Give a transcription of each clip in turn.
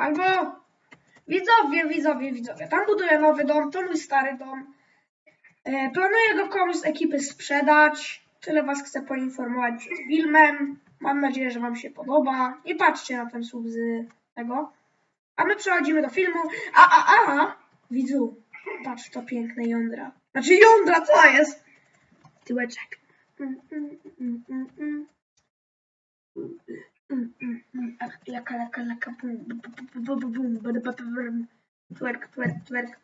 Albo widzowie, widzowie, widzowie. Tam buduję nowy dom, to mój stary dom. E, planuję go komuś z ekipy sprzedać. Tyle was chcę poinformować przed filmem. Mam nadzieję, że wam się podoba. Nie patrzcie na ten słup z tego. A my przechodzimy do filmu. A, a, a! Widzu, patrz to piękne jądra. Znaczy jądra, co jest? Tyłeczek. Mm, mm, mm, mm, mm. Laka, laka, laka, bum, bum, bum, bum, bum, bum bum twerk, twerk, twerk.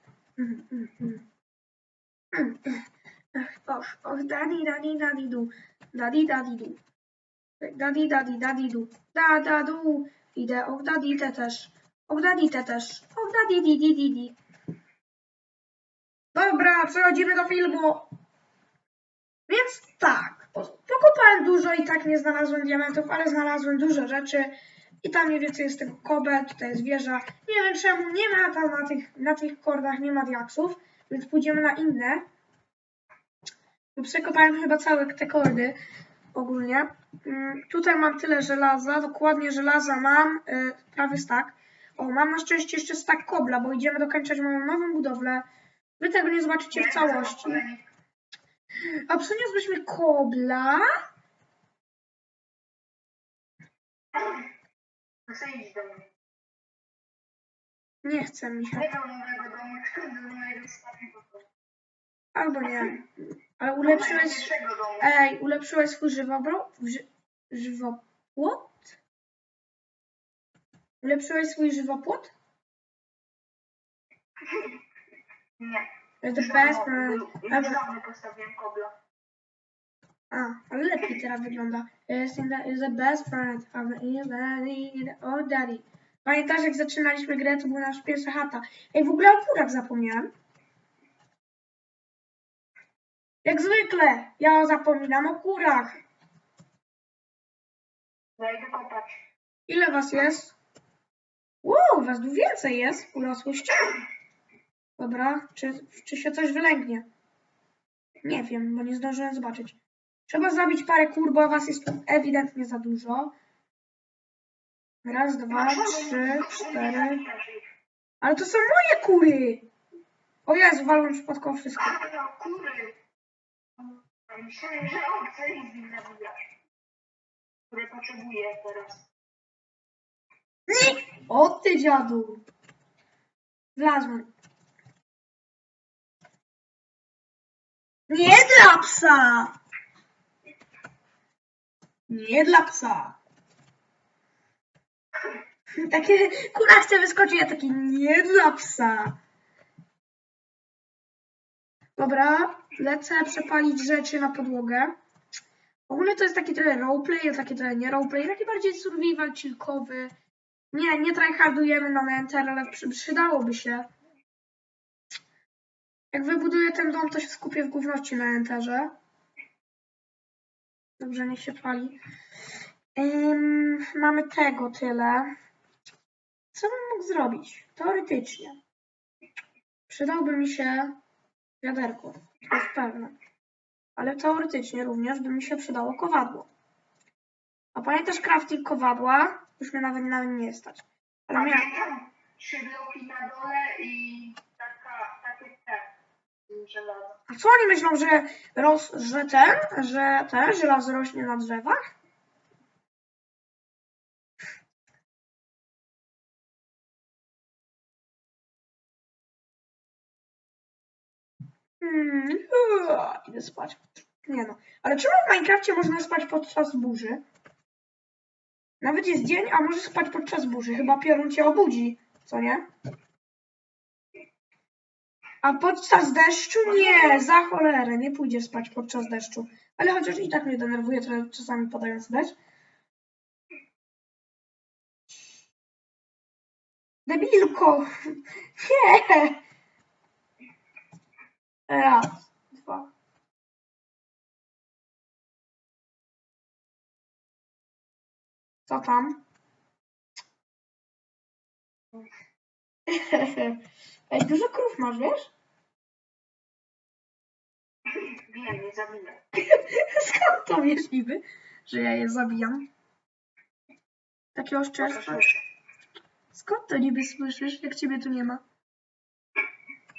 Och, och, daddy, daddy, daddy, du, daddy, daddy, du. Daddy, daddy, daddy, du, da, da, du. Idę, och, daddy, te też, och, daddy, te też, och, daddy, di, di, di, di. Dobra, przechodzimy do filmu. Więc tak pokopałem dużo i tak nie znalazłem diamentów, ale znalazłem dużo rzeczy. I tam mniej więcej jest tego kobę, tutaj jest wieża. Nie wiem czemu, nie ma tam na tych, na tych kordach, nie ma diaksów, więc pójdziemy na inne. Bo Przekopałem chyba całe te kordy ogólnie. Mm, Tutaj mam tyle żelaza, dokładnie żelaza mam, y, prawie tak. O, mam na szczęście jeszcze stak kobla, bo idziemy dokończać moją nową budowlę. Wy tego nie zobaczycie w całości. A przyniósłbyś mi kobla? Chcę iść do mnie. Nie chce mi się. Nie do mojego domu, tylko do mojego starego domu. Albo nie. Ale ulepszyłeś... Ej, ulepszyłeś swój żywobro... ży... żywopłot? Ulepszyłeś swój żywopłot? Nie. The dawno- man Już ever. dawno postawiłem kobla. A, ale lepiej teraz wygląda. Is in the, the best friend of the is daddy. Pamiętasz jak zaczynaliśmy grę, to była nasza pierwsza chata. Ej, w ogóle o kurach zapomniałem. Jak zwykle, ja zapominam o kurach. Ja kopać. Ile was jest? Wow, was tu więcej jest. Urosłoście. Dobra, czy, czy się coś wylęgnie? Nie wiem, bo nie zdążyłem zobaczyć. Trzeba zabić parę kur, bo was jest tu ewidentnie za dużo. Raz, dwa, trzy, cztery. Ale to są moje kury! O Jezu, walłem przypadkowo wszystko. Kury. Myślałem, że obce i z nim. Które potrzebuję teraz. O ty dziadu! Wlazłem. Nie dla psa! Nie dla psa. Takie kura chce wyskoczyć, a taki nie dla psa. Dobra, lecę przepalić rzeczy na podłogę. Ogólnie to jest taki trochę roleplay, a takie trochę nie roleplay, taki bardziej survival, chillkowy. Nie, nie tryhardujemy na Enter, ale przy, przydałoby się. Jak wybuduję ten dom, to się skupię w główności na Enterze. Dobrze, niech się pali. Mamy tego tyle. Co bym mógł zrobić? Teoretycznie. Przydałby mi się wiaderko, to jest pewne. Ale teoretycznie również by mi się przydało kowadło. A pamiętasz crafting kowadła? Już mnie nawet na nie stać. Ale. Pamiętam trzy bloki na dole i A co oni myślą, że, ros, że ten, że ten żelazo rośnie na drzewach? Hmm, idę spać. Nie no. Ale czemu w Minecrafcie można spać podczas burzy? Nawet jest dzień, a możesz spać podczas burzy. Chyba piorun cię obudzi, co nie? A podczas deszczu? Nie, za cholerę, nie pójdziesz spać podczas deszczu. Ale chociaż i tak mnie denerwuje trochę czasami padający deszcz. Debilko! Nie! Raz, dwa. Co tam? Ej, dużo krów masz, wiesz? Wiem, nie zabiję. Skąd to wiesz niby, że ja je zabijam? Takie oszczerstwo. Skąd to niby słyszysz, jak ciebie tu nie ma?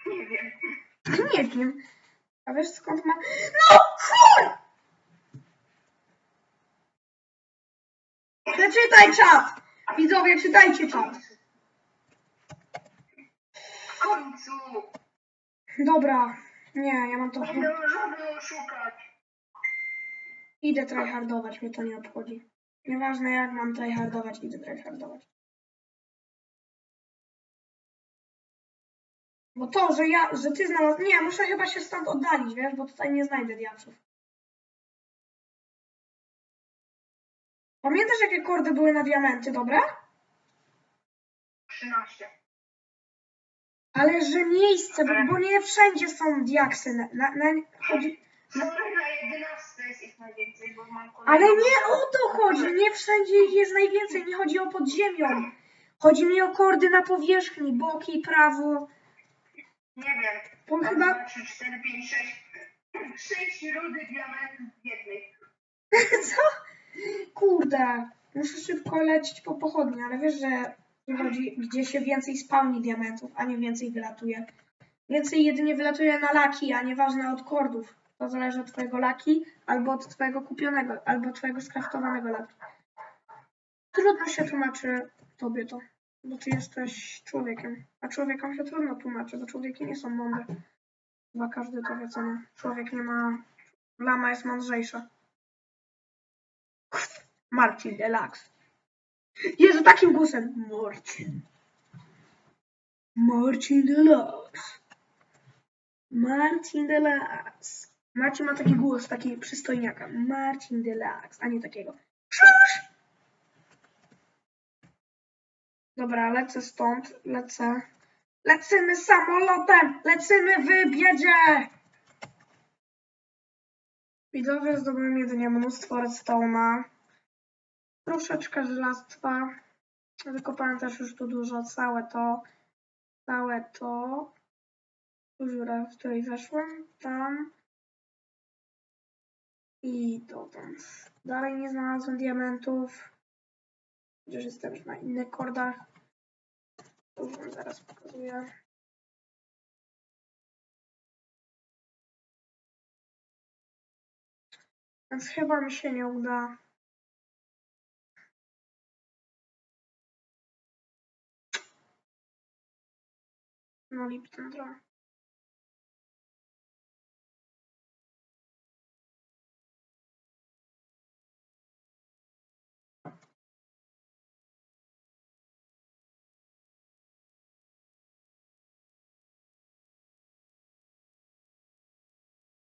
Nie wiem. Nie wiem. A wiesz skąd ma... No chuj! Przeczytaj czat! Widzowie, czytajcie czat. W końcu. Dobra. Nie, ja mam to... Będę żeby oszukać. Idę tryhardować, mnie to nie obchodzi. Nieważne jak mam tryhardować, idę tryhardować. Bo to, że ja, że ty znalazł... Nie, muszę chyba się stąd oddalić, wiesz, bo tutaj nie znajdę diaksów. Pamiętasz jakie kordy były na diamenty, dobra? 13. Ale że miejsce, bo, bo nie wszędzie są diaksy. Na, na, na, chodzi, Sorry, na 11 jest ich najwięcej, bo mam ale nie o to chodzi, nie wszędzie ich jest najwięcej, nie chodzi o podziemią. Chodzi mi o kordy na powierzchni, boki, prawo. Nie wiem. Bo chyba... dwa, trzy, cztery, pięć, sześć. Sześć rudy diamentów w jednej. Co? Kurde, muszę szybko lecieć po pochodni, ale wiesz, że chodzi, gdzie się więcej spawni diamentów, a nie więcej wylatuje. Więcej jedynie wylatuje na laki, a nieważne od kordów. To zależy od twojego laki, albo od twojego kupionego, albo twojego skraftowanego laki. Trudno się tłumaczy tobie to, bo ty jesteś człowiekiem. A człowiekom się trudno tłumaczy, bo człowieki nie są mądre. Chyba każdy to wie, co nie. Człowiek nie ma... Lama jest mądrzejsza. Marcin Deluxe. Jezu, takim głosem. Marcin. Marcin Deluxe. Marcin Deluxe. Marcin ma taki głos, taki przystojniaka. Marcin Deluxe, a nie takiego. Szusz! Dobra, lecę stąd, lecę. Lecimy samolotem, lecimy w biedzie. Widzowie zdobyłem jedynie mnóstwo redstone'a. Troszeczkę żelastwa. Wykopałem też już tu dużo, całe to. Całe to. Tu w której weszłem. Tam. I dotąd. Dalej nie znalazłem diamentów. Chociaż jestem już na innych kordach. To wam zaraz pokazuję. Więc chyba mi się nie uda. No lipton trochę.